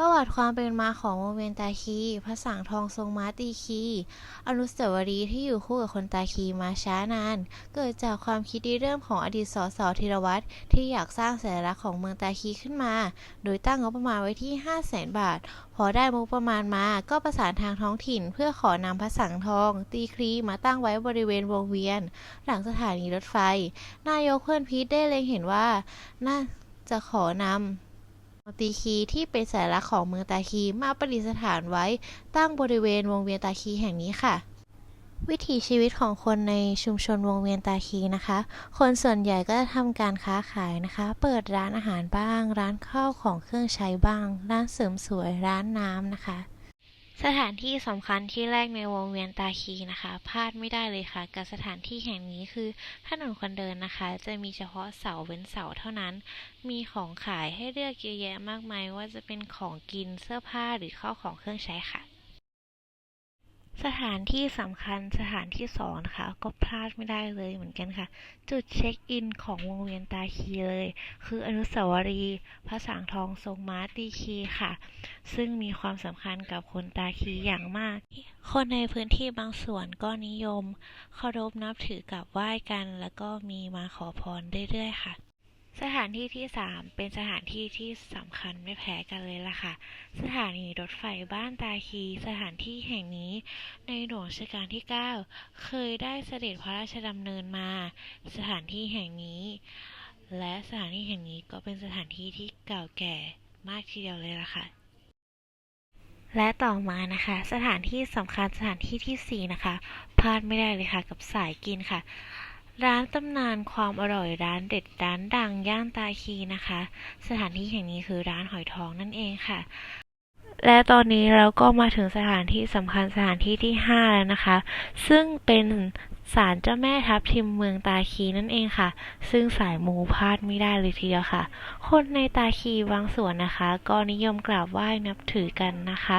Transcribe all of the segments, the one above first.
ประวัติความเป็นมาของวงเวียนตาคีพระสังทองทรงม้าตีคี อนุสาวรีย์ที่อยู่คู่กับคนตาคีมาช้านาน เกิดจากความคิดริเริ่มของอดีตสสธีรวัตรที่อยากสร้างสัญลักษณ์ของเมืองตาคีขึ้นมา โดยตั้งงบประมาณไว้ที่ 5 0 0แสนบาท พอได้งบประมาณมา ก็ประสานทางท้องถิ่น เพื่อขอนำพระสังทอง ตีคลีมาตั้งไว้บริเวณวงเวียน หลังสถานีรถไฟ นายกเพื่อนพิษได้เล็งเห็นว่าน่าจะขอนำ ตีคีที่เป็นสัญลักษณ์ของเมืองตาคีมาประดิษฐานไว้ตั้งบริเวณวงเวียนตาคีแห่งนี้ค่ะ วิถีชีวิตของคนในชุมชนวงเวียนตาคีนะคะ คนส่วนใหญ่ก็จะทำการค้าขายนะคะ เปิดร้านอาหารบ้าง ร้านข้าวของเครื่องใช้บ้าง ร้านเสริมสวยร้านน้ำนะคะ สถานที่สำคัญที่แรกในวงเวียนตาคีนะคะพลาดไม่ได้เลยค่ะ กับสถานที่แห่งนี้คือถนนคนเดินนะคะ จะมีเฉพาะเสาเว้นเสาเท่านั้น มีของขายให้เลือกเยอะแยะมากมาย ว่าจะเป็นของกินเสื้อผ้าหรือข้าวของเครื่องใช้ค่ะ สถานที่สำคัญสถานที่สองนะคะ ก็พลาดไม่ได้เลยเหมือนกันค่ะ จุดเช็คอินของวงเวียนตาคีเลย คืออนุสาวรีย์พระสังทองทรงม้าตีคีค่ะ ซึ่งมีความสำคัญกับคนตาคีอย่างมาก คนในพื้นที่บางส่วนก็นิยมเคารพนับถือกราบไหว้กัน แล้วก็มีมาขอพรเรื่อยๆค่ะ สถานที่ที่สามเป็นสถานที่ที่สำคัญไม่แพ้กันเลยล่ะค่ะ สถานีรถไฟบ้านตาคี สถานที่แห่งนี้ ในหลวงรัชกาลที่ 9 เคยได้เสด็จพระราชดำเนินมา สถานที่แห่งนี้ และสถานที่แห่งนี้ก็เป็นสถานที่ที่เก่าแก่มากทีเดียวเลยล่ะค่ะ และต่อมานะคะ สถานที่สำคัญสถานที่ที่สี่นะคะพลาดไม่ได้เลยค่ะกับสายกินค่ะ ร้านตำนานความอร่อยร้านเด็ดร้านดังย่านตาคีนะคะ สถานที่แห่งนี้คือร้านหอยทองนั่นเองค่ะ และตอนนี้เราก็มาถึงสถานที่สำคัญสถานที่ที่ 5 แล้วนะคะ ซึ่งเป็น ศาลเจ้าแม่ทับทิมเมืองตาคีนั่นเองค่ะ ซึ่งสายมูพลาดไม่ได้เลยทีเดียวค่ะ คนในตาคีบางส่วนนะคะ ก็นิยมกราบไหว้นับถือกันนะคะ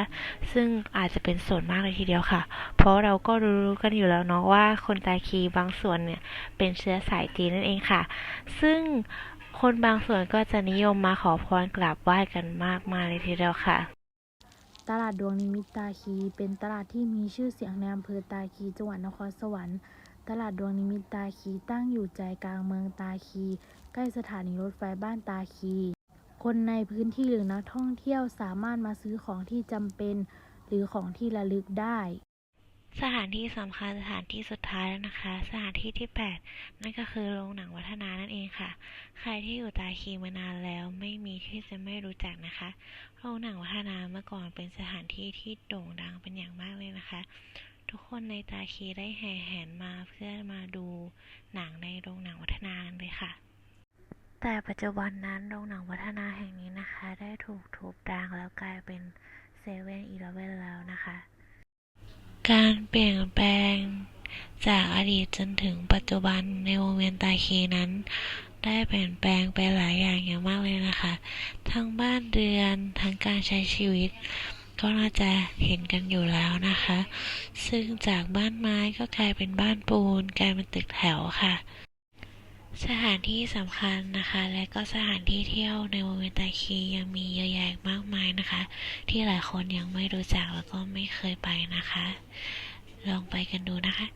ซึ่งอาจจะเป็นส่วนมากเลยทีเดียวค่ะ เพราะเราก็รู้กันอยู่แล้วเนาะว่าคนตาคีบางส่วนเนี่ยเป็นเชื้อสายจีนนั่นเองค่ะ ซึ่งคนบางส่วนก็จะนิยมมาขอพรกราบไหว้กันมากมายเลยทีเดียวค่ะ ตลาดดวงนิมิตตาคี เป็นตลาดที่มีชื่อเสียงในอำเภอตาคีจังหวัดนครสวรรค์ตลาดดวงนิมิตตาคีตั้งอยู่ใจกลางเมืองตาคี ใกล้สถานีรถไฟบ้านตาคี คนในพื้นที่หรือนักท่องเที่ยวสามารถมาซื้อของที่จำเป็น หรือของที่ระลึกได้ สถานที่สำคัญสถานที่สุดท้ายแล้วนะคะ สถานที่ที่ 8 นั่นก็คือโรงหนังวัฒนานั่น ค่ะ ใครที่อยู่ตาคีมานานแล้วไม่มีที่จะไม่รู้จักนะคะโรงหนังวัฒนาเมื่อก่อนเป็นสถานที่ที่โด่งดังเป็นอย่างมากเลยนะคะ ทุกคนในตาคีได้แห่แหนมาเพื่อมาดูหนังในโรงหนังวัฒนาเลยค่ะ แต่ปัจจุบันนั้นโรงหนังวัฒนาแห่งนี้นะคะ ได้ถูกทุบร้างแล้วกลายเป็นเซเว่นอีเลฟเว่นแล้วนะคะ การเปลี่ยนแปลง จากอดีตจนถึงปัจจุบันในวงเวียนตาคีนั้น ได้เปลี่ยนแปลงไปหลายอย่างอย่างมากเลยนะคะ ทั้งบ้านเรือนทั้งการใช้ชีวิต ก็น่าจะเห็นกันอยู่แล้วนะคะ ซึ่งจากบ้านไม้ก็กลายเป็นบ้านปูน กลายเป็นตึกแถวค่ะสถานที่สำคัญนะคะ และก็สถานที่เที่ยวในวงเวียนตาคียังมีเยอะแยะมากมายนะคะ ที่หลายคนยังไม่รู้จักแล้วก็ไม่เคยไปนะคะ ลองไปกันดูนะคะ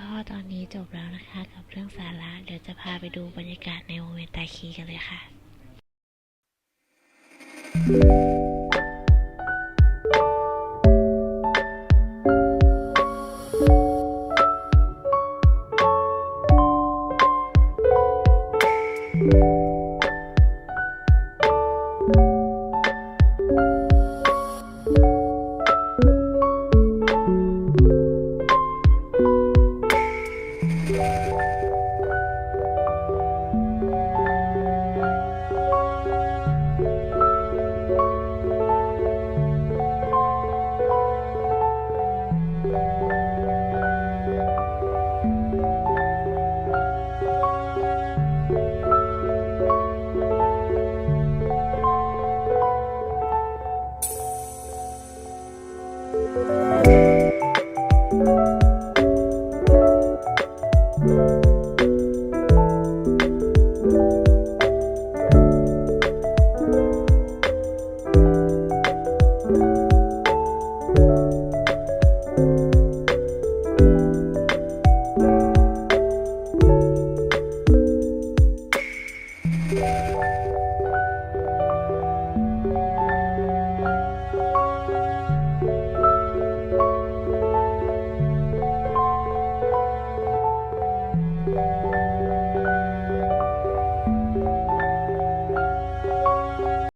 ก็ตอนนี้จบแล้วนะคะ กับเรื่องสาระ เดี๋ยวจะพาไปดูบรรยากาศในวงเวียนตาคีกันเลยค่ะ Música